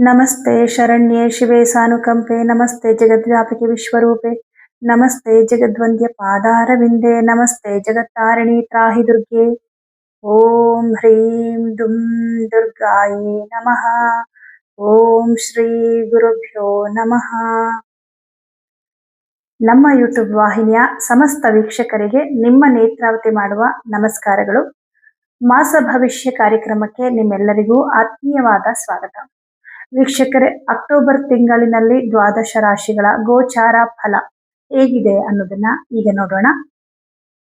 ನಮಸ್ತೆ ಶರಣ್ಯೆ ಶಿವೆ ಸಾನುಕಂಪೆ, ನಮಸ್ತೆ ಜಗದ್ವ್ಯಾಪಕಿ ವಿಶ್ವರೂಪೆ, ನಮಸ್ತೆ ಜಗದ್ವಂದ್ಯ ಪಾದಾರವಿಂದೆ, ನಮಸ್ತೆ ಜಗತ್ತಾರಿಣಿ ತ್ರಾಹಿ ದುರ್ಗೆ. ಓಂ ಹ್ರೀಂ ದುಂ ದುರ್ಗಾಯಿ ನಮಃ. ಓಂ ಶ್ರೀ ಗುರುಭ್ಯೋ ನಮಃ. ನಮ್ಮ ಯೂಟ್ಯೂಬ್ ವಾಹಿನಿಯ ಸಮಸ್ತ ವೀಕ್ಷಕರಿಗೆ ನಿಮ್ಮ ನೇತ್ರಾವತಿ ಮಾಡುವ ನಮಸ್ಕಾರಗಳು. ಮಾಸ ಭವಿಷ್ಯ ಕಾರ್ಯಕ್ರಮಕ್ಕೆ ನಿಮ್ಮೆಲ್ಲರಿಗೂ ಆತ್ಮೀಯವಾದ ಸ್ವಾಗತ. ವೀಕ್ಷಕರೇ, ಅಕ್ಟೋಬರ್ ತಿಂಗಳಿನಲ್ಲಿ ದ್ವಾದಶ ರಾಶಿಗಳ ಗೋಚಾರ ಫಲ ಹೇಗಿದೆ ಅನ್ನೋದನ್ನ ಈಗ ನೋಡೋಣ.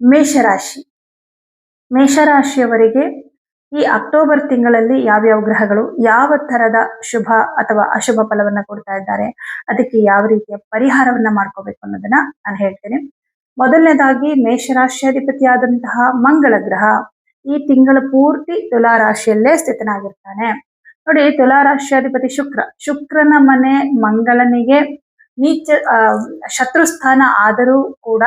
ಮೇಷರಾಶಿ. ಮೇಷರಾಶಿಯವರಿಗೆ ಈ ಅಕ್ಟೋಬರ್ ತಿಂಗಳಲ್ಲಿ ಯಾವ್ಯಾವ ಗ್ರಹಗಳು ಯಾವ ತರದ ಶುಭ ಅಥವಾ ಅಶುಭ ಫಲವನ್ನ ಕೊಡ್ತಾ ಇದ್ದಾರೆ, ಅದಕ್ಕೆ ಯಾವ ರೀತಿಯ ಪರಿಹಾರವನ್ನ ಮಾಡ್ಕೋಬೇಕು ಅನ್ನೋದನ್ನ ನಾನು ಹೇಳ್ತೇನೆ. ಮೊದಲನೇದಾಗಿ ಮೇಷರಾಶಿಯಾಧಿಪತಿಯಾದಂತಹ ಮಂಗಳ ಗ್ರಹ ಈ ತಿಂಗಳ ಪೂರ್ತಿ ತುಲಾ ರಾಶಿಯಲ್ಲೇ ಸ್ಥಿತನಾಗಿರ್ತಾನೆ. ನೋಡಿ ತುಲಾ ರಾಶಿಯಾಧಿಪತಿ ಶುಕ್ರ. ಶುಕ್ರನ ಮನೆ ಮಂಗಳನಿಗೆ ನೀಚ ಶತ್ರು ಸ್ಥಾನ ಆದರೂ ಕೂಡ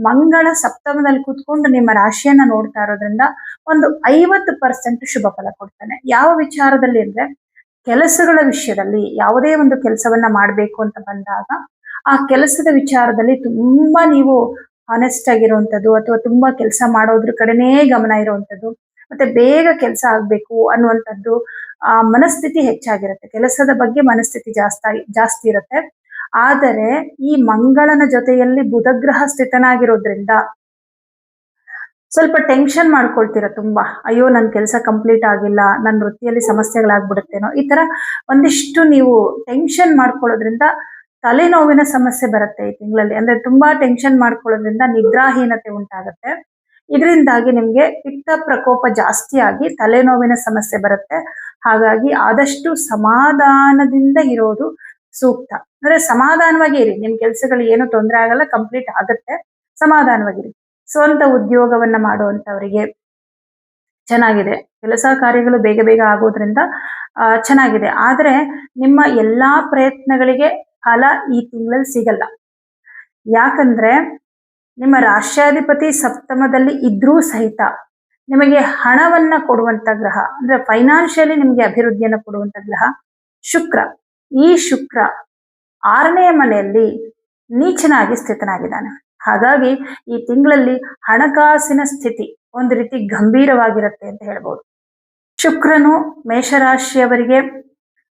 ಮಂಗಳ ಸಪ್ತಮದಲ್ಲಿ ಕೂತ್ಕೊಂಡು ನಿಮ್ಮ ರಾಶಿಯನ್ನ ನೋಡ್ತಾ ಇರೋದ್ರಿಂದ ಒಂದು ಐವತ್ತು ಪರ್ಸೆಂಟ್ ಶುಭ ಫಲ ಕೊಡ್ತಾನೆ. ಯಾವ ವಿಚಾರದಲ್ಲಿ ಅಂದ್ರೆ, ಕೆಲಸಗಳ ವಿಷಯದಲ್ಲಿ ಯಾವುದೇ ಒಂದು ಕೆಲಸವನ್ನ ಮಾಡಬೇಕು ಅಂತ ಬಂದಾಗ, ಆ ಕೆಲಸದ ವಿಚಾರದಲ್ಲಿ ತುಂಬಾ ನೀವು ಆನೆಸ್ಟ್ ಆಗಿರುವಂಥದ್ದು ಅಥವಾ ತುಂಬಾ ಕೆಲಸ ಮಾಡೋದ್ರ ಕಡೆನೇ ಗಮನ ಇರುವಂಥದ್ದು. ಮತ್ತೆ ಬೇಗ ಕೆಲಸ ಆಗ್ಬೇಕು ಅನ್ನುವಂಥದ್ದು, ಆ, ಮನಸ್ಥಿತಿ ಹೆಚ್ಚಾಗಿರುತ್ತೆ. ಕೆಲಸದ ಬಗ್ಗೆ ಮನಸ್ಥಿತಿ ಜಾಸ್ತಿ ಜಾಸ್ತಿ ಇರುತ್ತೆ. ಆದರೆ ಈ ಮಂಗಳನ ಜೊತೆಯಲ್ಲಿ ಬುಧಗ್ರಹ ಸ್ಥಿತನಾಗಿರೋದ್ರಿಂದ ಸ್ವಲ್ಪ ಟೆನ್ಷನ್ ಮಾಡ್ಕೊಳ್ತೀರ ತುಂಬಾ. ಅಯ್ಯೋ ನನ್ನ ಕೆಲಸ ಕಂಪ್ಲೀಟ್ ಆಗಿಲ್ಲ ನನ್ನ ವೃತ್ತಿಯಲ್ಲಿ ಸಮಸ್ಯೆಗಳಾಗ್ಬಿಡುತ್ತೇನೋ. ಈ ತರ ಒಂದಿಷ್ಟು ನೀವು ಟೆನ್ಷನ್ ಮಾಡ್ಕೊಳ್ಳೋದ್ರಿಂದ ತಲೆನೋವಿನ ಸಮಸ್ಯೆ ಬರುತ್ತೆ ಈ ತಿಂಗಳಲ್ಲಿ. ಅಂದ್ರೆ ತುಂಬಾ ಟೆನ್ಷನ್ ಮಾಡ್ಕೊಳ್ಳೋದ್ರಿಂದ ನಿದ್ರಾಹೀನತೆ ಉಂಟಾಗುತ್ತೆ. ಇದರಿಂದಾಗಿ ನಿಮ್ಗೆ ಪಿತ್ತ ಪ್ರಕೋಪ ಜಾಸ್ತಿ ಆಗಿ ತಲೆನೋವಿನ ಸಮಸ್ಯೆ ಬರುತ್ತೆ. ಹಾಗಾಗಿ ಆದಷ್ಟು ಸಮಾಧಾನದಿಂದ ಇರೋದು ಸೂಕ್ತ. ಅಂದ್ರೆ ಸಮಾಧಾನವಾಗಿ ಇರಿ. ನಿಮ್ ಕೆಲಸಗಳು ಏನು ತೊಂದರೆ ಆಗಲ್ಲ, ಕಂಪ್ಲೀಟ್ ಆಗುತ್ತೆ. ಸಮಾಧಾನವಾಗಿರಿ. ಸ್ವಂತ ಉದ್ಯೋಗವನ್ನ ಮಾಡುವಂತವರಿಗೆ ಚೆನ್ನಾಗಿದೆ. ಕೆಲಸ ಕಾರ್ಯಗಳು ಬೇಗ ಬೇಗ ಆಗೋದ್ರಿಂದ ಚೆನ್ನಾಗಿದೆ. ಆದ್ರೆ ನಿಮ್ಮ ಎಲ್ಲಾ ಪ್ರಯತ್ನಗಳಿಗೆ ಫಲ ಈ ತಿಂಗಳಲ್ಲಿ ಸಿಗಲ್ಲ. ಯಾಕಂದ್ರೆ ನಿಮ್ಮ ರಾಷ್ಟ್ರಾಧಿಪತಿ ಸಪ್ತಮದಲ್ಲಿ ಇದ್ರೂ ಸಹಿತ ನಿಮಗೆ ಹಣವನ್ನ ಕೊಡುವಂತ ಗ್ರಹ, ಅಂದ್ರೆ ಫೈನಾನ್ಷಿಯಲಿ ನಿಮಗೆ ಅಭಿವೃದ್ಧಿಯನ್ನು ಕೊಡುವಂತ ಗ್ರಹ ಶುಕ್ರ. ಈ ಶುಕ್ರ ಆರನೇ ಮನೆಯಲ್ಲಿ ನೀಚನಾಗಿ ಸ್ಥಿತನಾಗಿದ್ದಾನೆ. ಹಾಗಾಗಿ ಈ ತಿಂಗಳಲ್ಲಿ ಹಣಕಾಸಿನ ಸ್ಥಿತಿ ಒಂದು ರೀತಿ ಗಂಭೀರವಾಗಿರುತ್ತೆ ಅಂತ ಹೇಳ್ಬೋದು. ಶುಕ್ರನು ಮೇಷರಾಶಿಯವರಿಗೆ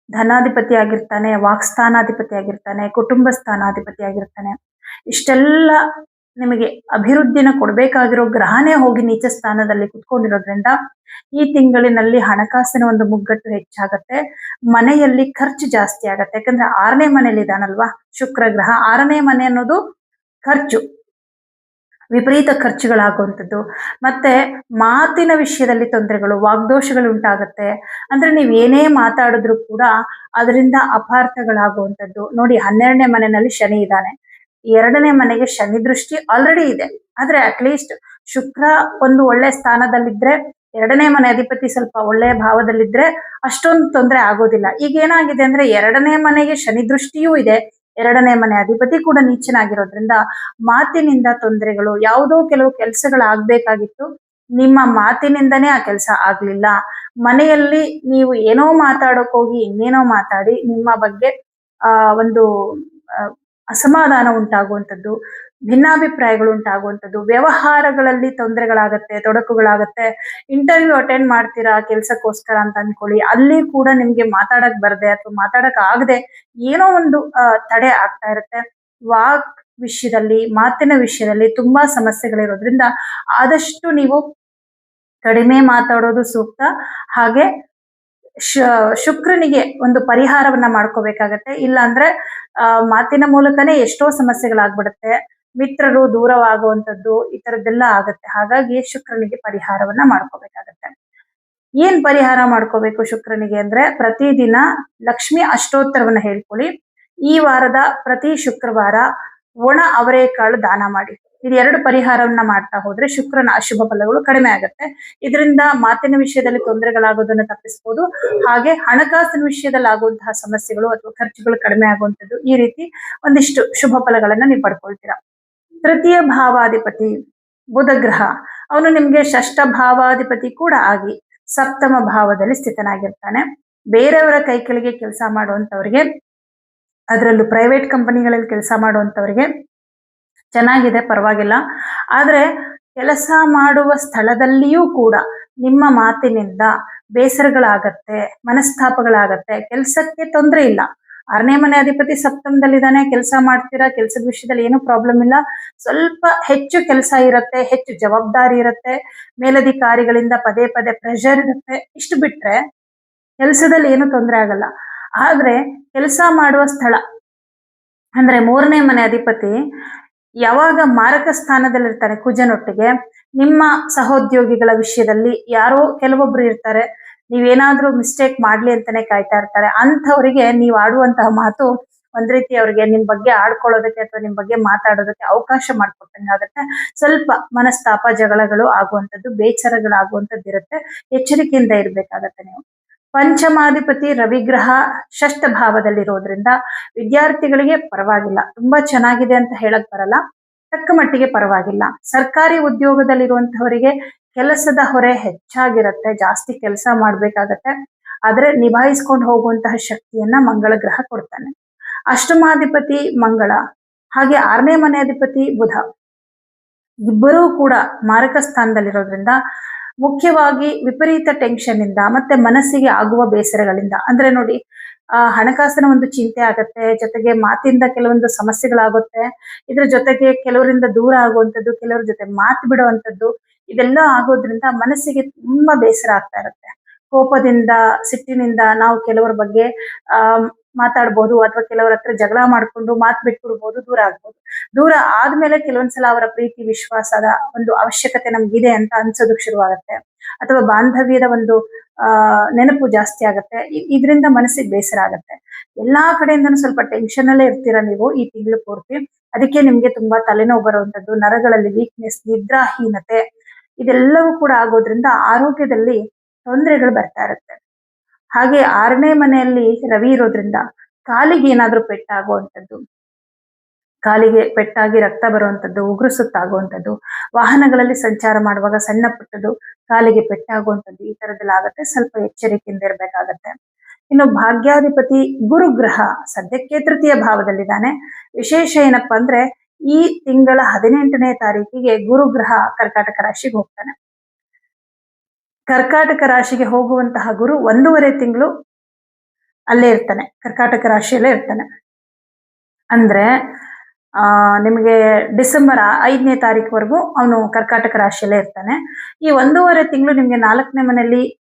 ಧನಾಧಿಪತಿ ಆಗಿರ್ತಾನೆ ವಾಕ್ಸ್ಥಾನಾಧಿಪತಿ ಆಗಿರ್ತಾನೆ ಕುಟುಂಬ ಸ್ಥಾನಾಧಿಪತಿ ಆಗಿರ್ತಾನೆ ಇಷ್ಟೆಲ್ಲ ನಿಮಗೆ ಅಭಿವೃದ್ಧಿನ ಕೊಡಬೇಕಾಗಿರೋ ಗ್ರಹನೇ ಹೋಗಿ ನೀಚ ಸ್ಥಾನದಲ್ಲಿ ಕುತ್ಕೊಂಡಿರೋದ್ರಿಂದ ಈ ತಿಂಗಳಿನಲ್ಲಿ ಹಣಕಾಸಿನ ಒಂದು ಮುಗ್ಗಟ್ಟು ಹೆಚ್ಚಾಗತ್ತೆ. ಮನೆಯಲ್ಲಿ ಖರ್ಚು ಜಾಸ್ತಿ ಆಗತ್ತೆ. ಯಾಕಂದ್ರೆ ಆರನೇ ಮನೆಯಲ್ಲಿ ಇದಾನಲ್ವಾ ಶುಕ್ರ ಗ್ರಹ. ಆರನೇ ಮನೆ ಅನ್ನೋದು ಖರ್ಚು. ವಿಪರೀತ ಖರ್ಚುಗಳಾಗುವಂಥದ್ದು. ಮತ್ತೆ ಮಾತಿನ ವಿಷಯದಲ್ಲಿ ತೊಂದರೆಗಳು, ವಾಗ್ದೋಷಗಳು ಉಂಟಾಗತ್ತೆ. ಅಂದ್ರೆ ನೀವು ಏನೇ ಮಾತಾಡಿದ್ರು ಕೂಡ ಅದರಿಂದ ಅಪಾರ್ಥಗಳಾಗುವಂಥದ್ದು. ನೋಡಿ, ಹನ್ನೆರಡನೇ ಮನೆಯಲ್ಲಿ ಶನಿ ಇದ್ದಾನೆ. ಎರಡನೇ ಮನೆಗೆ ಶನಿ ದೃಷ್ಟಿ ಆಲ್ರೆಡಿ ಇದೆ. ಆದ್ರೆ ಅಟ್ಲೀಸ್ಟ್ ಶುಕ್ರ ಒಂದು ಒಳ್ಳೆ ಸ್ಥಾನದಲ್ಲಿದ್ರೆ, ಎರಡನೇ ಮನೆ ಅಧಿಪತಿ ಸ್ವಲ್ಪ ಒಳ್ಳೆಯ ಭಾವದಲ್ಲಿದ್ರೆ ಅಷ್ಟೊಂದು ತೊಂದರೆ ಆಗೋದಿಲ್ಲ. ಈಗ ಏನಾಗಿದೆ ಅಂದ್ರೆ ಎರಡನೇ ಮನೆಗೆ ಶನಿ ದೃಷ್ಟಿಯೂ ಇದೆ, ಎರಡನೇ ಮನೆ ಅಧಿಪತಿ ಕೂಡ ನೀಚನಾಗಿರೋದ್ರಿಂದ ಮಾತಿನಿಂದ ತೊಂದರೆಗಳು, ಯಾವುದೋ ಕೆಲವು ಕೆಲಸಗಳಾಗಬೇಕಾಗಿತ್ತು, ನಿಮ್ಮ ಮಾತಿನಿಂದನೇ ಆ ಕೆಲಸ ಆಗ್ಲಿಲ್ಲ. ಮನೆಯಲ್ಲಿ ನೀವು ಏನೋ ಮಾತಾಡೋಕ್ ಹೋಗಿ ಇನ್ನೇನೋ ಮಾತಾಡಿ, ನಿಮ್ಮ ಬಗ್ಗೆ, ಆ, ಒಂದು ಅಸಮಾಧಾನ ಉಂಟಾಗುವಂಥದ್ದು, ಭಿನ್ನಾಭಿಪ್ರಾಯಗಳು ಉಂಟಾಗುವಂಥದ್ದು, ವ್ಯವಹಾರಗಳಲ್ಲಿ ತೊಂದರೆಗಳಾಗತ್ತೆ, ತೊಡಕುಗಳಾಗತ್ತೆ ಇಂಟರ್ವ್ಯೂ ಅಟೆಂಡ್ ಮಾಡ್ತೀರಾ ಕೆಲ್ಸಕ್ಕೋಸ್ಕರ ಅಂತ ಅನ್ಕೊಳ್ಳಿ, ಅಲ್ಲಿ ಕೂಡ ನಿಮ್ಗೆ ಮಾತಾಡಕ್ ಬರದೆ ಅಥವಾ ಮಾತಾಡಕ್ ಆಗದೆ ಏನೋ ಒಂದು ತಡೆ ಆಗ್ತಾ ಇರುತ್ತೆ. ವಾಕ್ ವಿಷಯದಲ್ಲಿ, ಮಾತಿನ ವಿಷಯದಲ್ಲಿ ತುಂಬಾ ಸಮಸ್ಯೆಗಳಿರೋದ್ರಿಂದ ಆದಷ್ಟು ನೀವು ಕಡಿಮೆ ಮಾತಾಡೋದು ಸೂಕ್ತ. ಹಾಗೆ ಶುಕ್ರನಿಗೆ ಒಂದು ಪರಿಹಾರವನ್ನ ಮಾಡ್ಕೋಬೇಕಾಗತ್ತೆ. ಇಲ್ಲಾಂದ್ರೆ ಆ, ಮಾತಿನ ಮೂಲಕನೇ ಎಷ್ಟೋ ಸಮಸ್ಯೆಗಳಾಗ್ಬಿಡುತ್ತೆ. ಮಿತ್ರರು ದೂರವಾಗುವಂಥದ್ದು ಈ ತರದ್ದೆಲ್ಲ ಆಗತ್ತೆ. ಹಾಗಾಗಿ ಶುಕ್ರನಿಗೆ ಪರಿಹಾರವನ್ನ ಮಾಡ್ಕೋಬೇಕಾಗತ್ತೆ. ಏನ್ ಪರಿಹಾರ ಮಾಡ್ಕೋಬೇಕು ಶುಕ್ರನಿಗೆ ಅಂದ್ರೆ ಪ್ರತಿದಿನ ಲಕ್ಷ್ಮಿ ಅಷ್ಟೋತ್ತರವನ್ನ ಹೇಳ್ಕೊಳ್ಳಿ. ಈ ವಾರದ ಪ್ರತಿ ಶುಕ್ರವಾರ ಒಣ ಅವರೆಕಾಳು ದಾನ ಮಾಡಿ. ಇದು ಎರಡು ಪರಿಹಾರವನ್ನ ಮಾಡ್ತಾ ಹೋದ್ರೆ ಶುಕ್ರನ ಅಶುಭ ಫಲಗಳು ಕಡಿಮೆ ಆಗುತ್ತೆ. ಇದರಿಂದ ಮಾತಿನ ವಿಷಯದಲ್ಲಿ ತೊಂದರೆಗಳಾಗೋದನ್ನ ತಪ್ಪಿಸಬಹುದು ಹಾಗೆ ಹಣಕಾಸಿನ ವಿಷಯದಲ್ಲಿ ಆಗುವಂತಹ ಸಮಸ್ಯೆಗಳು ಅಥವಾ ಖರ್ಚುಗಳು ಕಡಿಮೆ ಆಗುವಂಥದ್ದು ಈ ರೀತಿ ಒಂದಿಷ್ಟು ಶುಭ ಫಲಗಳನ್ನ ನೀವು ಪಡ್ಕೊಳ್ತೀರಾ. ತೃತೀಯ ಭಾವಾಧಿಪತಿ ಬುಧ ಗ್ರಹ. ಅವನು ನಿಮ್ಗೆ ಷಷ್ಠ ಭಾವಾಧಿಪತಿ ಕೂಡ ಆಗಿ ಸಪ್ತಮ ಭಾವದಲ್ಲಿ ಸ್ಥಿತನಾಗಿರ್ತಾನೆ. ಬೇರೆಯವರ ಕೈ ಕೆಳಗೆ ಕೆಲಸ ಮಾಡುವಂತವ್ರಿಗೆ ಅದರಲ್ಲೂ ಪ್ರೈವೇಟ್ ಕಂಪನಿಗಳಲ್ಲಿ ಕೆಲಸ ಮಾಡುವಂತವ್ರಿಗೆ ಚೆನ್ನಾಗಿದೆ, ಪರವಾಗಿಲ್ಲ. ಆದರೆ ಕೆಲಸ ಮಾಡುವ ಸ್ಥಳದಲ್ಲಿಯೂ ಕೂಡ ನಿಮ್ಮ ಮಾತಿನಿಂದ ಬೇಸರಗಳಾಗತ್ತೆ, ಮನಸ್ತಾಪಗಳಾಗತ್ತೆ, ಕೆಲಸಕ್ಕೆ ತೊಂದರೆ ಇಲ್ಲ. ಆರನೇ ಮನೆ ಅಧಿಪತಿ ಸಪ್ತಮದಲ್ಲಿದ್ದಾನೆ ಕೆಲಸ ಮಾಡ್ತೀರಾ, ಕೆಲಸದ ವಿಷಯದಲ್ಲಿ ಏನು ಪ್ರಾಬ್ಲಮ್ ಇಲ್ಲ. ಸ್ವಲ್ಪ ಹೆಚ್ಚು ಕೆಲಸ ಇರುತ್ತೆ, ಹೆಚ್ಚು ಜವಾಬ್ದಾರಿ ಇರುತ್ತೆ, ಮೇಲಧಿಕಾರಿಗಳಿಂದ ಪದೇ ಪದೇ ಪ್ರೆಷರ್ ಇರುತ್ತೆ. ಇಷ್ಟು ಬಿಟ್ರೆ ಕೆಲಸದಲ್ಲಿ ಏನು ತೊಂದರೆ ಆಗಲ್ಲ. ಆದ್ರೆ ಕೆಲಸ ಮಾಡುವ ಸ್ಥಳ. ಅಂದ್ರೆ ಮೂರನೇ ಮನೆ ಅಧಿಪತಿ ಯಾವಾಗ ಮಾರಕ ಸ್ಥಾನದಲ್ಲಿರ್ತಾರೆ ಕುಜನೊಟ್ಟಿಗೆ, ನಿಮ್ಮ ಸಹೋದ್ಯೋಗಿಗಳ ವಿಷಯದಲ್ಲಿ ಯಾರೋ ಕೆಲವೊಬ್ರು ಇರ್ತಾರೆ. ನೀವೇನಾದ್ರೂ ಮಿಸ್ಟೇಕ್ ಮಾಡ್ಲಿ ಅಂತಾನೆ ಕಾಯ್ತಾ ಇರ್ತಾರೆ. ಅಂಥವರಿಗೆ ನೀವು ಆಡುವಂತಹ ಮಾತು ಒಂದ್ ರೀತಿ ಅವ್ರಿಗೆ ನಿಮ್ ಬಗ್ಗೆ ಆಡ್ಕೊಳ್ಳೋದಕ್ಕೆ ಅಥವಾ ನಿಮ್ ಬಗ್ಗೆ ಮಾತಾಡೋದಕ್ಕೆ ಅವಕಾಶ ಮಾಡ್ಕೊಟ್ಟಂಗಾಗತ್ತೆ ಸ್ವಲ್ಪ ಮನಸ್ತಾಪ ಜಗಳಗಳು ಆಗುವಂಥದ್ದು ಬೇಚಾರಗಳಾಗುವಂಥದ್ದು ಇರುತ್ತೆ ಎಚ್ಚರಿಕೆಯಿಂದ ಇರ್ಬೇಕಾಗತ್ತೆ ನೀವು. ಪಂಚಮಾಧಿಪತಿ ರವಿಗ್ರಹ ಷಷ್ಠ ಭಾವದಲ್ಲಿರೋದ್ರಿಂದ ವಿದ್ಯಾರ್ಥಿಗಳಿಗೆ ಪರವಾಗಿಲ್ಲ. ತುಂಬಾ ಚೆನ್ನಾಗಿದೆ ಅಂತ ಹೇಳಕ್ ಬರಲ್ಲ. ತಕ್ಕ ಮಟ್ಟಿಗೆ ಪರವಾಗಿಲ್ಲ. ಸರ್ಕಾರಿ ಉದ್ಯೋಗದಲ್ಲಿರುವಂತಹವರಿಗೆ ಕೆಲಸದ ಹೊರೆ ಹೆಚ್ಚಾಗಿರುತ್ತೆ. ಜಾಸ್ತಿ ಕೆಲಸ ಮಾಡ್ಬೇಕಾಗತ್ತೆ. ಆದ್ರೆ ನಿಭಾಯಿಸ್ಕೊಂಡು ಹೋಗುವಂತಹ ಶಕ್ತಿಯನ್ನ ಮಂಗಳ ಗ್ರಹ ಕೊಡ್ತಾನೆ. ಅಷ್ಟಮಾಧಿಪತಿ ಮಂಗಳ, ಹಾಗೆ ಆರನೇ ಮನೆ ಅಧಿಪತಿ ಬುಧ, ಇಬ್ಬರೂ ಕೂಡ ಮಾರಕ ಸ್ಥಾನದಲ್ಲಿರೋದ್ರಿಂದ ಮುಖ್ಯವಾಗಿ ವಿಪರೀತ ಟೆನ್ಷನ್ ಇಂದ ಮತ್ತೆ ಮನಸ್ಸಿಗೆ ಆಗುವ ಬೇಸರಗಳಿಂದ. ಅಂದ್ರೆ ನೋಡಿ, ಆ ಹಣಕಾಸಿನ ಒಂದು ಚಿಂತೆ ಆಗತ್ತೆ, ಜೊತೆಗೆ ಮಾತಿಂದ ಕೆಲವೊಂದು ಸಮಸ್ಯೆಗಳಾಗುತ್ತೆ, ಇದ್ರ ಜೊತೆಗೆ ಕೆಲವರಿಂದ ದೂರ ಆಗುವಂಥದ್ದು, ಕೆಲವ್ರ ಜೊತೆ ಮಾತು ಬಿಡುವಂಥದ್ದು, ಇದೆಲ್ಲ ಆಗೋದ್ರಿಂದ ಮನಸ್ಸಿಗೆ ತುಂಬಾ ಬೇಸರ ಆಗ್ತಾ ಇರುತ್ತೆ. ಕೋಪದಿಂದ, ಸಿಟ್ಟಿನಿಂದ ನಾವು ಕೆಲವರ ಬಗ್ಗೆ, ಆ, ಮಾತಾಡ್ಬೋದು ಅಥವಾ ಕೆಲವರ ಹತ್ರ ಜಗಳ ಮಾಡ್ಕೊಂಡು ಮಾತು ಬಿಟ್ಬಿಡ್ಬೋದು, ದೂರ ಆಗ್ಬೋದು. ದೂರ ಆದ್ಮೇಲೆ ಕೆಲವೊಂದ್ಸಲ ಅವರ ಪ್ರೀತಿ ವಿಶ್ವಾಸದ ಒಂದು ಅವಶ್ಯಕತೆ ನಮ್ಗಿದೆ ಅಂತ ಅನ್ಸೋದಕ್ ಶುರುವಾಗುತ್ತೆ. ಅಥವಾ ಬಾಂಧವ್ಯದ ಒಂದು ನೆನಪು ಜಾಸ್ತಿ ಆಗತ್ತೆ. ಇದ್ರಿಂದ ಮನಸ್ಸಿಗೆ ಬೇಸರ ಆಗತ್ತೆ. ಎಲ್ಲಾ ಕಡೆಯಿಂದನೂ ಸ್ವಲ್ಪ ಟೆನ್ಷನ್ ಅಲ್ಲೇ ಇರ್ತೀರಾ ನೀವು ಈ ತಿಂಗಳು ಪೂರ್ತಿ. ಅದಕ್ಕೆ ನಿಮ್ಗೆ ತುಂಬಾ ತಲೆನೋವು ಬರುವಂತದ್ದು, ನರಗಳಲ್ಲಿ ವೀಕ್ನೆಸ್ ನಿದ್ರಾಹೀನತೆ, ಇದೆಲ್ಲವೂ ಕೂಡ ಆಗೋದ್ರಿಂದ ಆರೋಗ್ಯದಲ್ಲಿ ತೊಂದರೆಗಳು ಬರ್ತಾ ಇರುತ್ತೆ. ಹಾಗೆ ಆರನೇ ಮನೆಯಲ್ಲಿ ರವಿ ಇರೋದ್ರಿಂದ ಕಾಲಿಗೆ ಏನಾದ್ರೂ ಪೆಟ್ಟಾಗುವಂಥದ್ದು, ಕಾಲಿಗೆ ಪೆಟ್ಟಾಗಿ ರಕ್ತ ಬರುವಂಥದ್ದು, ಉಗುರು ಸುತ್ತಾಗುವಂಥದ್ದು, ವಾಹನಗಳಲ್ಲಿ ಸಂಚಾರ ಮಾಡುವಾಗ ಸಣ್ಣ ಪುಟ್ಟದು ಕಾಲಿಗೆ ಪೆಟ್ಟಾಗುವಂಥದ್ದು ಈ ತರದೆಲ್ಲ ಆಗುತ್ತೆ. ಸ್ವಲ್ಪ ಎಚ್ಚರಿಕೆಯಿಂದ ಇರಬೇಕಾಗತ್ತೆ. ಇನ್ನು ಭಾಗ್ಯಾಧಿಪತಿ ಗುರುಗ್ರಹ ಸದ್ಯಕ್ಕೆ ತೃತೀಯ ಭಾವದಲ್ಲಿದ್ದಾನೆ. ವಿಶೇಷ ಏನಪ್ಪಾ ಅಂದ್ರೆ ಈ ತಿಂಗಳ ಹದಿನೆಂಟನೇ ತಾರೀಕಿಗೆ ಗುರುಗ್ರಹ ಕರ್ಕಾಟಕ ರಾಶಿಗೆ ಹೋಗ್ತಾನೆ. ಕರ್ಕಾಟಕ ರಾಶಿಗೆ ಹೋಗುವಂತಹ ಗುರು ಒಂದೂವರೆ ತಿಂಗಳು ಅಲ್ಲೇ ಇರ್ತಾನೆ, ಕರ್ಕಾಟಕ ರಾಶಿಯಲ್ಲೇ ಇರ್ತಾನೆ. ಅಂದ್ರೆ, ಆ, ನಿಮಗೆ ಡಿಸೆಂಬರ್ ಐದನೇ ತಾರೀಕುವರೆಗೂ ಅವನು ಕರ್ಕಾಟಕ ರಾಶಿಯಲ್ಲೇ ಇರ್ತಾನೆ. ಈ ಒಂದೂವರೆ ತಿಂಗಳು ನಿಮ್ಗೆ ನಾಲ್ಕನೇ ಮನೆಯಲ್ಲಿ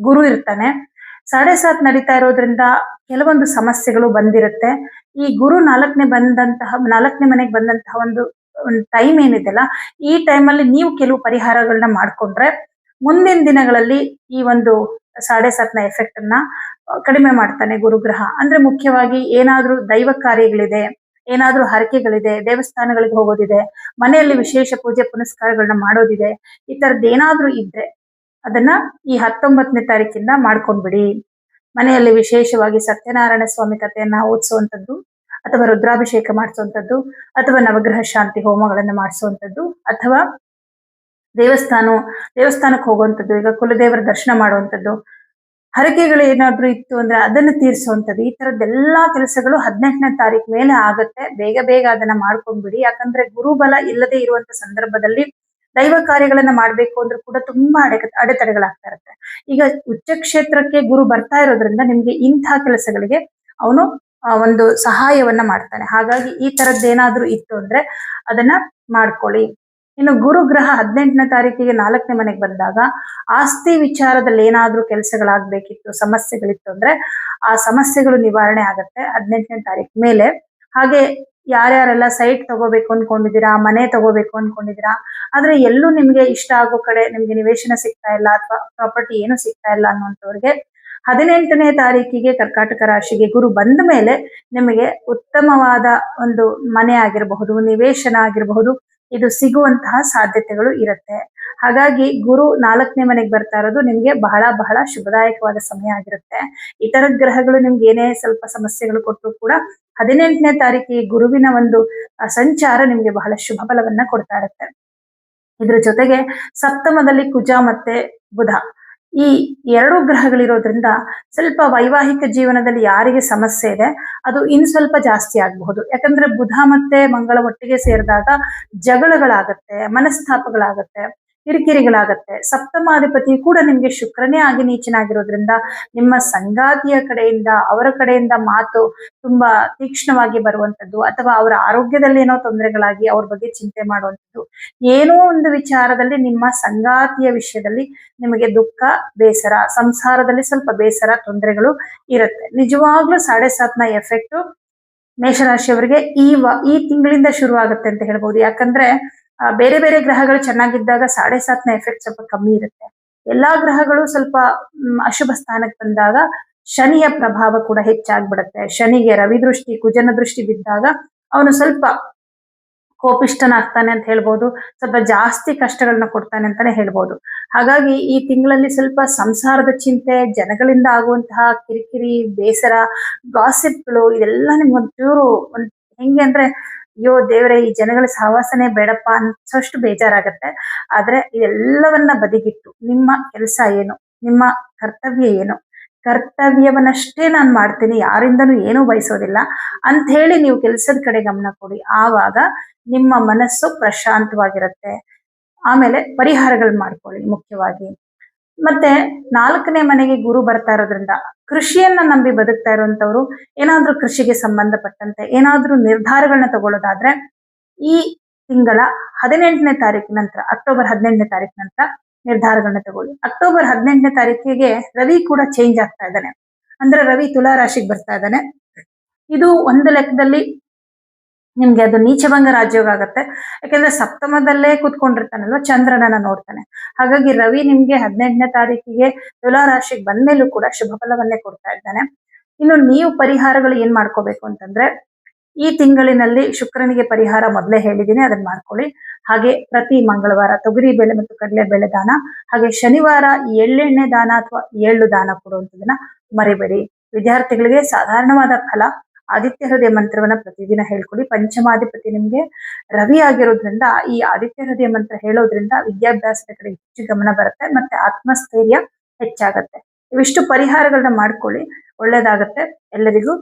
ಗುರು ಇರ್ತಾನೆ. ಸಾಡೆ ಸಾತ್ ನಡೀತಾ ಇರೋದ್ರಿಂದ ಕೆಲವೊಂದು ಸಮಸ್ಯೆಗಳು ಬಂದಿರುತ್ತೆ. ಈ ಗುರು ನಾಲ್ಕನೇ ಬಂದಂತಹ, ನಾಲ್ಕನೇ ಮನೆಗೆ ಬಂದಂತಹ ಒಂದು ಒಂದು ಟೈಮ್ ಏನಿದೆಯಲ್ಲ, ಈ ಟೈಮಲ್ಲಿ ನೀವು ಕೆಲವು ಪರಿಹಾರಗಳನ್ನ ಮಾಡ್ಕೊಂಡ್ರೆ ಮುಂದಿನ ದಿನಗಳಲ್ಲಿ ಈ ಒಂದು ಸಾಡೆ ಸಾತ್ನ ಎಫೆಕ್ಟ್ ಅನ್ನ ಕಡಿಮೆ ಮಾಡ್ತಾನೆ ಗುರುಗ್ರಹ. ಅಂದ್ರೆ ಮುಖ್ಯವಾಗಿ ಏನಾದ್ರೂ ದೈವ ಕಾರ್ಯಗಳಿದೆ, ಏನಾದ್ರೂ ಹರಕೆಗಳಿದೆ, ದೇವಸ್ಥಾನಗಳಿಗೆ ಹೋಗೋದಿದೆ, ಮನೆಯಲ್ಲಿ ವಿಶೇಷ ಪೂಜೆ ಪುನಸ್ಕಾರಗಳನ್ನ ಮಾಡೋದಿದೆ, ಈ ತರದ್ ಏನಾದ್ರೂ ಇದ್ರೆ ಅದನ್ನ ಈ ಹತ್ತೊಂಬತ್ತನೇ ತಾರೀಕಿಂದ ಮಾಡ್ಕೊಂಡ್ಬಿಡಿ. ಮನೆಯಲ್ಲಿ ವಿಶೇಷವಾಗಿ ಸತ್ಯನಾರಾಯಣ ಸ್ವಾಮಿ ಕಥೆಯನ್ನ ಓದಿಸುವಂಥದ್ದು ಅಥವಾ ರುದ್ರಾಭಿಷೇಕ ಮಾಡಿಸುವಂಥದ್ದು ಅಥವಾ ನವಗ್ರಹ ಶಾಂತಿ ಹೋಮಗಳನ್ನ ಮಾಡಿಸುವಂಥದ್ದು ಅಥವಾ ದೇವಸ್ಥಾನ ದೇವಸ್ಥಾನಕ್ಕೆ ಹೋಗುವಂಥದ್ದು, ಈಗ ಕುಲದೇವರ ದರ್ಶನ ಮಾಡುವಂಥದ್ದು, ಹರಕೆಗಳು ಏನಾದ್ರೂ ಇತ್ತು ಅಂದ್ರೆ ಅದನ್ನು ತೀರಿಸುವಂಥದ್ದು, ಈ ತರದ್ದೆಲ್ಲಾ ಕೆಲಸಗಳು ಹದಿನೆಂಟನೇ ತಾರೀಕು ಮೇಲೆ ಆಗುತ್ತೆ. ಬೇಗ ಬೇಗ ಅದನ್ನ ಮಾಡ್ಕೊಂಡ್ಬಿಡಿ ಯಾಕಂದ್ರೆ ಗುರುಬಲ ಇಲ್ಲದೆ ಇರುವಂತ ಸಂದರ್ಭದಲ್ಲಿ ದೈವ ಕಾರ್ಯಗಳನ್ನ ಮಾಡ್ಬೇಕು ಅಂದ್ರೆ ಕೂಡ ತುಂಬಾ ಅಡೆ ಅಡೆತಡೆಗಳಾಗ್ತಾ ಇರುತ್ತೆ. ಈಗ ಉಚ್ಚ ಕ್ಷೇತ್ರಕ್ಕೆ ಗುರು ಬರ್ತಾ ಇರೋದ್ರಿಂದ ನಿಮ್ಗೆ ಇಂಥ ಕೆಲಸಗಳಿಗೆ ಅವನು ಒಂದು ಸಹಾಯವನ್ನ ಮಾಡ್ತಾನೆ. ಹಾಗಾಗಿ ಈ ತರದ್ದೇನಾದ್ರೂ ಇತ್ತು ಅಂದ್ರೆ ಅದನ್ನ ಮಾಡ್ಕೊಳ್ಳಿ. ಇನ್ನು ಗುರು ಗ್ರಹ ಹದಿನೆಂಟನೇ ತಾರೀಕಿಗೆ ನಾಲ್ಕನೇ ಮನೆಗೆ ಬಂದಾಗ ಆಸ್ತಿ ವಿಚಾರದಲ್ಲಿ ಏನಾದ್ರೂ ಕೆಲಸಗಳಾಗಬೇಕಿತ್ತು, ಸಮಸ್ಯೆಗಳಿತ್ತು ಅಂದ್ರೆ ಆ ಸಮಸ್ಯೆಗಳು ನಿವಾರಣೆ ಆಗುತ್ತೆ ಹದಿನೆಂಟನೇ ತಾರೀಕು ಮೇಲೆ. ಹಾಗೆ ಯಾರ್ಯಾರೆಲ್ಲ ಸೈಟ್ ತಗೋಬೇಕು ಅನ್ಕೊಂಡಿದ್ದೀರಾ, ಮನೆ ತಗೋಬೇಕು ಅನ್ಕೊಂಡಿದ್ದೀರಾ, ಆದ್ರೆ ಎಲ್ಲೂ ನಿಮ್ಗೆ ಇಷ್ಟ ಆಗೋ ಕಡೆ ನಿಮ್ಗೆ ನಿವೇಶನ ಸಿಗ್ತಾ ಇಲ್ಲ ಅಥವಾ ಪ್ರಾಪರ್ಟಿ ಏನು ಸಿಗ್ತಾ ಇಲ್ಲ ಅನ್ನುವಂಥವ್ರಿಗೆ ಹದಿನೆಂಟನೇ ತಾರೀಕಿಗೆ ಕರ್ಕಾಟಕ ರಾಶಿಗೆ ಗುರು ಬಂದ ಮೇಲೆ ನಿಮಗೆ ಉತ್ತಮವಾದ ಒಂದು ಮನೆ ಆಗಿರಬಹುದು, ನಿವೇಶನ ಆಗಿರಬಹುದು ಇದು ಸಿಗುವಂತಹ ಸಾಧ್ಯತೆಗಳು ಇರುತ್ತೆ. ಹಾಗಾಗಿ ಗುರು ನಾಲ್ಕನೇ ಮನೆಗೆ ಬರ್ತಾ ಇರೋದು ನಿಮ್ಗೆ ಬಹಳ ಬಹಳ ಶುಭದಾಯಕವಾದ ಸಮಯ ಆಗಿರುತ್ತೆ. ಇತರ ಗ್ರಹಗಳು ನಿಮ್ಗೆ ಏನೇ ಸ್ವಲ್ಪ ಸಮಸ್ಯೆಗಳು ಕೊಟ್ಟರು ಕೂಡ ಹದಿನೆಂಟನೇ ತಾರೀಕಿಗೆ ಗುರುವಿನ ಒಂದು ಸಂಚಾರ ನಿಮ್ಗೆ ಬಹಳ ಶುಭ ಬಲವನ್ನ ಕೊಡ್ತಾ ಇರುತ್ತೆ. ಇದ್ರ ಜೊತೆಗೆ ಸಪ್ತಮದಲ್ಲಿ ಕುಜ ಮತ್ತೆ ಬುಧ. ಈ ಎರಡು ಗ್ರಹಗಳಿರೋದ್ರಿಂದ ಸ್ವಲ್ಪ ವೈವಾಹಿಕ ಜೀವನದಲ್ಲಿ ಯಾರಿಗೆ ಸಮಸ್ಯೆ ಇದೆ, ಅದು ಇನ್ ಸ್ವಲ್ಪ ಜಾಸ್ತಿ ಆಗಬಹುದು. ಯಾಕಂದ್ರೆ ಬುಧ ಮತ್ತೆ ಮಂಗಳ ಒಟ್ಟಿಗೆ ಸೇರಿದಾಗ ಜಗಳಗಳಾಗತ್ತೆ, ಮನಸ್ತಾಪಗಳಾಗತ್ತೆ. ಕಿರಿಕಿರಿಗಳಾಗತ್ತೆ. ಸಪ್ತಮಾಧಿಪತಿ ಕೂಡ ನಿಮ್ಗೆ ಶುಕ್ರನೇ ಆಗಿ ನೀಚನಾಗಿರೋದ್ರಿಂದ ನಿಮ್ಮ ಸಂಗಾತಿಯ ಕಡೆಯಿಂದ, ಅವರ ಕಡೆಯಿಂದ ಮಾತು ತುಂಬಾ ತೀಕ್ಷ್ಣವಾಗಿ ಬರುವಂತದ್ದು ಅಥವಾ ಅವರ ಆರೋಗ್ಯದಲ್ಲಿ ಏನೋ ತೊಂದರೆಗಳಾಗಿ ಅವ್ರ ಬಗ್ಗೆ ಚಿಂತೆ ಮಾಡುವಂಥದ್ದು. ಏನೋ ಒಂದು ವಿಚಾರದಲ್ಲಿ ನಿಮ್ಮ ಸಂಗಾತಿಯ ವಿಷಯದಲ್ಲಿ ನಿಮಗೆ ದುಃಖ, ಬೇಸರ, ಸಂಸಾರದಲ್ಲಿ ಸ್ವಲ್ಪ ಬೇಸರ, ತೊಂದರೆಗಳು ಇರುತ್ತೆ. ನಿಜವಾಗ್ಲೂ ಸಾಡೆ ಸಾತ್ನ ಎಫೆಕ್ಟ್ ಮೇಷರಾಶಿಯವರಿಗೆ ಈ ವ, ಈ ತಿಂಗಳಿಂದ ಶುರು ಆಗುತ್ತೆ ಅಂತ ಹೇಳ್ಬೋದು. ಯಾಕಂದ್ರೆ ಬೇರೆ ಬೇರೆ ಗ್ರಹಗಳು ಚೆನ್ನಾಗಿದ್ದಾಗ ಸಾಡೆ ಸಾತ್ನ ಎಫೆಕ್ಟ್ ಸ್ವಲ್ಪ ಕಮ್ಮಿ ಇರುತ್ತೆ. ಎಲ್ಲಾ ಗ್ರಹಗಳು ಸ್ವಲ್ಪ ಅಶುಭ ಸ್ಥಾನಕ್ಕೆ ಬಂದಾಗ ಶನಿಯ ಪ್ರಭಾವ ಕೂಡ ಹೆಚ್ಚಾಗ್ಬಿಡುತ್ತೆ. ಶನಿಗೆ ರವಿ ದೃಷ್ಟಿ ಕುಜನ ದೃಷ್ಟಿ ಬಿದ್ದಾಗ ಅವನು ಸ್ವಲ್ಪ ಕೋಪಿಷ್ಟನಾಗ್ತಾನೆ ಅಂತ ಹೇಳ್ಬೋದು, ಸ್ವಲ್ಪ ಜಾಸ್ತಿ ಕಷ್ಟಗಳನ್ನ ಕೊಡ್ತಾನೆ ಅಂತಾನೆ ಹೇಳ್ಬೋದು. ಹಾಗಾಗಿ ಈ ತಿಂಗಳಲ್ಲಿ ಸ್ವಲ್ಪ ಸಂಸಾರದ ಚಿಂತೆ, ಜನಗಳಿಂದ ಆಗುವಂತಹ ಕಿರಿಕಿರಿ, ಬೇಸರ, ಗಾಸಿಪ್ಗಳು ಇದೆಲ್ಲ ನಿಮ್ಗೊಂಚೂರು ಒಂದ್ ಹೆಂಗೆ ಅಂದ್ರೆ, ಅಯ್ಯೋ ದೇವರೇ ಈ ಜನಗಳ ಸಹವಾಸನೆ ಬೇಡಪ್ಪ ಅನ್ಸೋಷ್ಟು ಬೇಜಾರಾಗತ್ತೆ. ಆದ್ರೆ ಇದೆಲ್ಲವನ್ನ ಬದಿಗಿಟ್ಟು ನಿಮ್ಮ ಕೆಲಸ ಏನು, ನಿಮ್ಮ ಕರ್ತವ್ಯ ಏನು ಕರ್ತವ್ಯವನ್ನಷ್ಟೇ ನಾನು ಮಾಡ್ತೀನಿ, ಯಾರಿಂದನೂ ಏನೂ ಬಯಸೋದಿಲ್ಲ. ಅಂತ ಹೇಳಿ ನೀವು ಕೆಲಸದ ಕಡೆ ಗಮನ ಕೊಡಿ. ಆವಾಗ ನಿಮ್ಮ ಮನಸ್ಸು ಪ್ರಶಾಂತವಾಗಿರುತ್ತೆ. ಆಮೇಲೆ ಪರಿಹಾರಗಳು ಮಾಡ್ಕೊಳ್ಳಿ ಮುಖ್ಯವಾಗಿ. ಮತ್ತೆ ನಾಲ್ಕನೇ ಮನೆಗೆ ಗುರು ಬರ್ತಾ ಇರೋದ್ರಿಂದ ಕೃಷಿಯನ್ನ ನಂಬಿ ಬದುಕ್ತಾ ಇರುವಂತವ್ರು ಏನಾದ್ರೂ ಕೃಷಿಗೆ ಸಂಬಂಧಪಟ್ಟಂತೆ ಏನಾದ್ರೂ ನಿರ್ಧಾರಗಳನ್ನ ತಗೊಳ್ಳೋದಾದ್ರೆ ಈ ತಿಂಗಳ ಹದಿನೆಂಟನೇ ತಾರೀಕಿನ ನಂತರ, ಅಕ್ಟೋಬರ್ ಹದಿನೆಂಟನೇ ತಾರೀಕು ನಂತರ ನಿರ್ಧಾರಗಳನ್ನ ತಗೊಳ್ಳಿ. ಅಕ್ಟೋಬರ್ ಹದಿನೆಂಟನೇ ತಾರೀಕಿಗೆ ರವಿ ಕೂಡ ಚೇಂಜ್ ಆಗ್ತಾ ಇದ್ದಾನೆ. ಅಂದ್ರೆ ರವಿ ತುಲಾ ರಾಶಿಗೆ ಬರ್ತಾ ಇದ್ದಾನೆ. ಇದು ಒಂದು ಲೆಕ್ಕದಲ್ಲಿ ನಿಮ್ಗೆ ಅದು ನೀಚಭಂಗ ರಾಜ್ಯೋಗ ಆಗತ್ತೆ. ಯಾಕಂದ್ರೆ ಸಪ್ತಮದಲ್ಲೇ ಕುತ್ಕೊಂಡಿರ್ತಾನಲ್ವ, ಚಂದ್ರನನ್ನ ನೋಡ್ತಾನೆ. ಹಾಗಾಗಿ ರವಿ ನಿಮ್ಗೆ ಹದಿನೆಂಟನೇ ತಾರೀಕಿಗೆ ತುಲಾ ರಾಶಿಗೆ ಬಂದ್ಮೇಲೂ ಕೂಡ ಶುಭ ಫಲವನ್ನೇ ಕೊಡ್ತಾ ಇದ್ದಾನೆ. ಇನ್ನು ನೀವು ಪರಿಹಾರಗಳು ಏನ್ ಮಾಡ್ಕೋಬೇಕು ಅಂತಂದ್ರೆ ಈ ತಿಂಗಳಿನಲ್ಲಿ ಶುಕ್ರನಿಗೆ ಪರಿಹಾರ ಮೊದಲೇ ಹೇಳಿದ್ದೀನಿ, ಅದನ್ನ ಮಾಡ್ಕೊಳ್ಳಿ. ಹಾಗೆ ಪ್ರತಿ ಮಂಗಳವಾರ ತೊಗರಿ ಬೇಳೆ ಮತ್ತು ಕಡಲೆ ಬೇಳೆ ದಾನ, ಹಾಗೆ ಶನಿವಾರ ಎಳ್ಳೆಣ್ಣೆ ದಾನ ಅಥವಾ ಎಳ್ಳು ದಾನ ಕೊಡುವಂಥದ್ದನ್ನ ಮರಿಬೇಡಿ. ವಿದ್ಯಾರ್ಥಿಗಳಿಗೆ ಸಾಧಾರಣವಾದ ಫಲ, ಆದಿತ್ಯ ಹೃದಯ ಮಂತ್ರವನ್ನ ಪ್ರತಿದಿನ ಹೇಳ್ಕೊಡಿ ಪಂಚಮಾಧಿಪತಿ ನಿಮ್ಗೆ ರವಿ ಆಗಿರೋದ್ರಿಂದ, ಈ ಆದಿತ್ಯ ಹೃದಯ ಮಂತ್ರ ಹೇಳೋದ್ರಿಂದ ವಿದ್ಯಾಭ್ಯಾಸದ ಕಡೆ ಹೆಚ್ಚು ಗಮನ ಬರುತ್ತೆ ಮತ್ತೆ ಆತ್ಮಸ್ಥೈರ್ಯ ಹೆಚ್ಚಾಗತ್ತೆ. ಇವಿಷ್ಟು ಪರಿಹಾರಗಳನ್ನ ಮಾಡ್ಕೊಳ್ಳಿ, ಒಳ್ಳೇದಾಗತ್ತೆ ಎಲ್ಲರಿಗೂ.